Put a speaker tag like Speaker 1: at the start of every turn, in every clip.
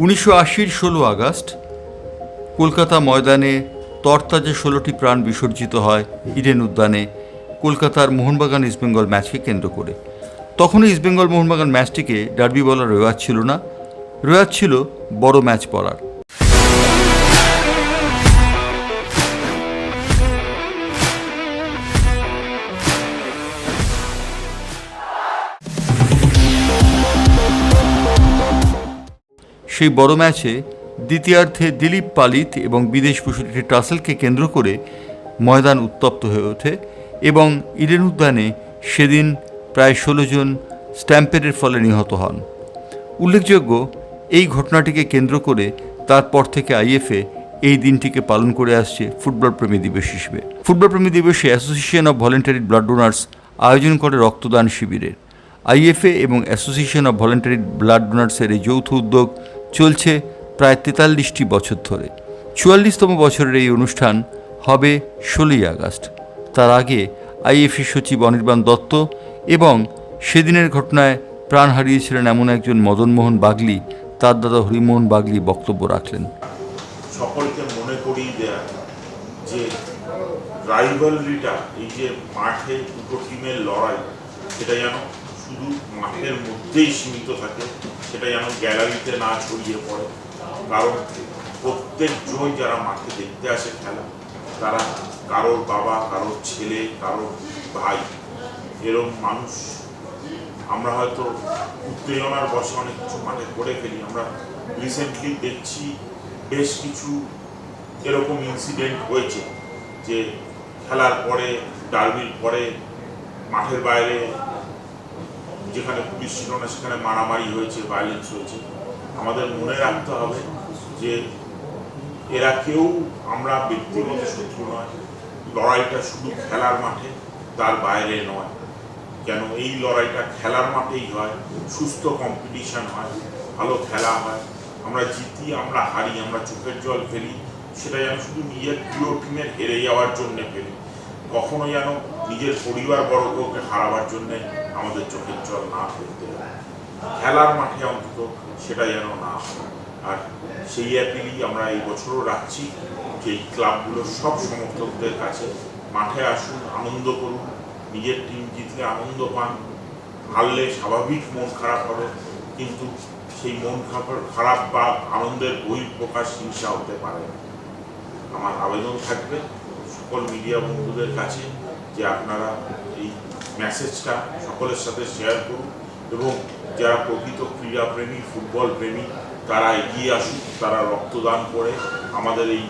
Speaker 1: উনিশশো আশির ষোলো আগস্ট, কলকাতা ময়দানে তরতাজে ষোলোটি প্রাণ বিসর্জিত হয় ইডেন উদ্যানে, কলকাতার মোহনবাগান ইস্টবেঙ্গল ম্যাচকে কেন্দ্র করে। তখন ইস্টবেঙ্গল মোহনবাগান ম্যাচটিকে ডার্বি বলার রেওয়াজ ছিল না। রেওয়াজ ছিল বড় ম্যাচ পড়ার। সেই বড় ম্যাচে দ্বিতীয়ার্ধে দিলীপ পালিত এবং বিদেশ প্রসূতি টাসেলকে কেন্দ্র করে ময়দান উত্তপ্ত হয়ে ওঠে এবং ইডেন উদ্যানে সেদিন প্রায় ষোলো জন স্ট্যাম্পেডের ফলে নিহত হন। উল্লেখযোগ্য, এই ঘটনাটিকে কেন্দ্র করে তারপর থেকে আইএফএ এই দিনটিকে পালন করে আসছে ফুটবল প্রেমী দিবস হিসেবে। ফুটবল প্রেমী দিবসে association of voluntary blood donors আয়োজন করে রক্তদান শিবিরের। আইএফএ এবং অ্যাসোসিয়েশন অব ভলেন্টারি ব্লাড ডোনার্সের এই যৌথ উদ্যোগ চলছে প্রায় তেতাল্লিশটি বছর ধরে। চুয়াল্লিশতম বছরের এই অনুষ্ঠান হবে ষোলোই আগস্ট। তার আগে আইএফএ সচিব অনির্বাণ দত্ত এবং সেদিনের ঘটনায় প্রাণ হারিয়েছিলেন এমন একজন মদনমোহন বাগলি, তার দাদা হরিমোহন বাগলি বক্তব্য রাখলেন।
Speaker 2: সকলকে মনে করিয়ে দেয়া যে রাইভালরিটা এই যে মাঠে দুটো টিমের লড়াই, সেটা যেন শুধু মাঠের মধ্যেই সীমিত থাকে সেটা যেন গ্যালারিতে না ছড়িয়ে পড়ে। কারণ প্রত্যেকজন যারা মাঠে দেখতে আসে খেলা, তারা কারোর বাবা, কারোর ছেলে, কারোর ভাই, এরম মানুষ। আমরা হয়তো উত্তেজনার বসে অনেক কিছু মাঠে করে ফেলি। আমরা রিসেন্টলি দেখছি বেশ কিছু এরকম ইনসিডেন্ট হয়েছে যে খেলার পরে ডার্বির পরে, মাঠের বাইরে যেখানে পুলিশ ছিল না, সেখানে মারামারি হয়েছে ভায়োলেন্স হয়েছে। আমাদের মনে রাখতে হবে যে এরা কেউ আমরা ব্যক্তিগত শত্রু নয়, লড়াইটা শুধু খেলার মাঠে, তার বাইরে নয়। কেন এই লড়াইটা খেলার মাঠেই হয়, সুস্থ কম্পিটিশন হয়, ভালো খেলা হয়। আমরা জিতি, আমরা হারি, আমরা চোখের জল ফেলি সেটা যেন শুধু নিজের প্রিয় টিমের হেরে যাওয়ার জন্য ফেলি। কখনো যেন নিজের পরিবার বর্গকে হারাবার জন্য আমাদের চোখের জল না ফেলতে খেলার মাঠে অন্তত সেটা যেন না হয়। আর সেই অ্যাপিলই আমরা এই বছরও রাখছি যে এই ক্লাবগুলোর সব সমর্থকদের কাছে মাঠে আসুন, আনন্দ করুন, নিজের টিম জিতলে আনন্দ পান, হারলে স্বাভাবিক মন খারাপ হবে, কিন্তু সেই মন খারাপ খারাপ বা আনন্দের বহিঃপ্রকাশ হিংসা হতে পারে আমার আবেদন থাকবে সকল মিডিয়া বন্ধুদের কাছে যে আপনারা এই মেসেজটা সকলের সাথে শেয়ার করুন এবং যারা প্রকৃত ক্রীড়াপ্রেমী ফুটবল প্রেমী, তারা এগিয়ে আসুক, তারা রক্তদান করে। আমাদের এই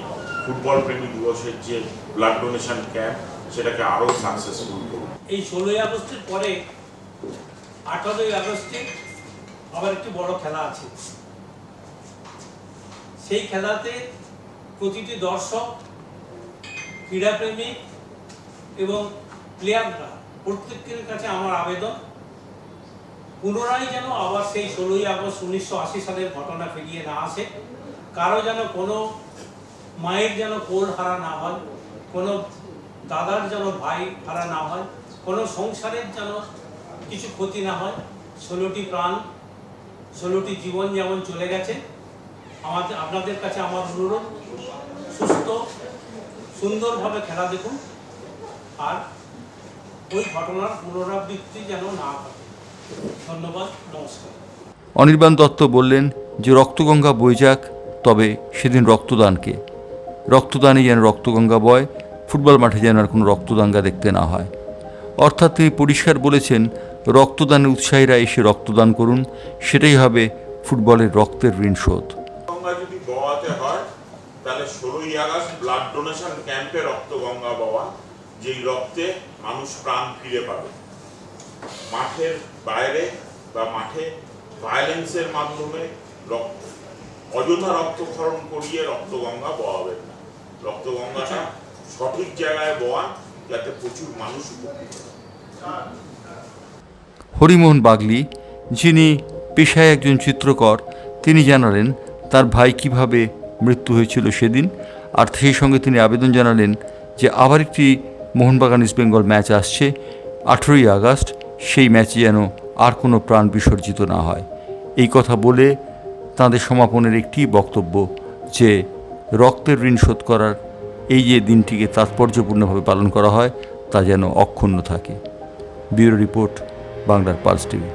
Speaker 2: ফুটবল প্রেমী দিবসের যে ব্লাড ডোনেশন ক্যাম্প সেটাকে আরও সাকসেসফুল করুন।
Speaker 3: এই ষোলোই আগস্টের পরে আঠারোই আগস্টে আবার একটি বড় খেলা আছে। সেই খেলাতে প্রতিটি দর্শক ক্রীড়াপ্রেমী এবং প্লেয়াররা প্রত্যেকের কাছে আমার আবেদন, পুনরায় যেন আবার সেই ষোলোই আগস্ট উনিশশো আশি সালের ঘটনা ফিরিয়ে না আসে। কারও যেন কোনো মায়ের যেন কোল হারা না হয়, কোনো দাদার যেন ভাই হারা না হয়, কোনো সংসারের যেন কিছু ক্ষতি না হয়, ষোলোটি প্রাণ, ষোলোটি জীবন যেমন চলে গেছে, আমাদের আপনাদের কাছে আমার অনুরোধ, সুস্থ সুন্দরভাবে খেলা দেখুন। আর ওই ঘটনার পুনরাবৃত্তি যেন না ঘটে ধন্যবাদ, নমস্কার।
Speaker 1: অনির্বাণ দত্ত বললেন যে, রক্তগঙ্গা বয়ে যাক, তবে সেদিন রক্তদানকে। রক্তদানে যেন রক্তগঙ্গা বয়, ফুটবল মাঠে যেন আর কোনো রক্তদাঙ্গা দেখতে না হয়। অর্থাৎ তিনি পরিষ্কার বলেছেন, রক্তদানে উৎসাহীরা এসে রক্তদান করুন, সেটাই হবে ফুটবলের রক্তের ঋণ শোধ
Speaker 2: গঙ্গা যদি বওয়াতে হয় তাহলে ষোলোই আগস্ট ব্লাড ডোনেশন ক্যাম্পে রক্ত গঙ্গা বওয়া, যেই রক্তে মানুষ প্রাণ ফিরে পাবে। মাঠের বাইরে বা মাঠে ভায়োলেন্সের মাধ্যমে রক্ত, অযথা রক্তক্ষরণ করিয়ে রক্তগঙ্গা বওয়াবেন না। রক্তগঙ্গাটা সঠিক জায়গায় বওয়ান যাতে প্রচুর মানুষ উপকৃত
Speaker 1: হরিমোহন বাগলি, যিনি পেশায় একজন চিত্রকর, তিনি জানালেন, তার ভাই কীভাবে মৃত্যু হয়েছিল সেদিন আর সেই সঙ্গে তিনি আবেদন জানালেন যে আবার একটি মোহনবাগান ইস্ট বেঙ্গল ম্যাচ আসছে আঠেরোই আগস্ট। সেই ম্যাচে যেন আর কোনো প্রাণ বিসর্জিত না হয়। এই কথা বলে তাঁদের সমাপনের একটি বক্তব্য যে রক্তের ঋণ শোধ করার এই যে দিনটিকে তাৎপর্যপূর্ণভাবে পালন করা হয় তা যেন অক্ষুণ্ণ থাকে। ব্যুরো রিপোর্ট, বাংলার পালস টিভি।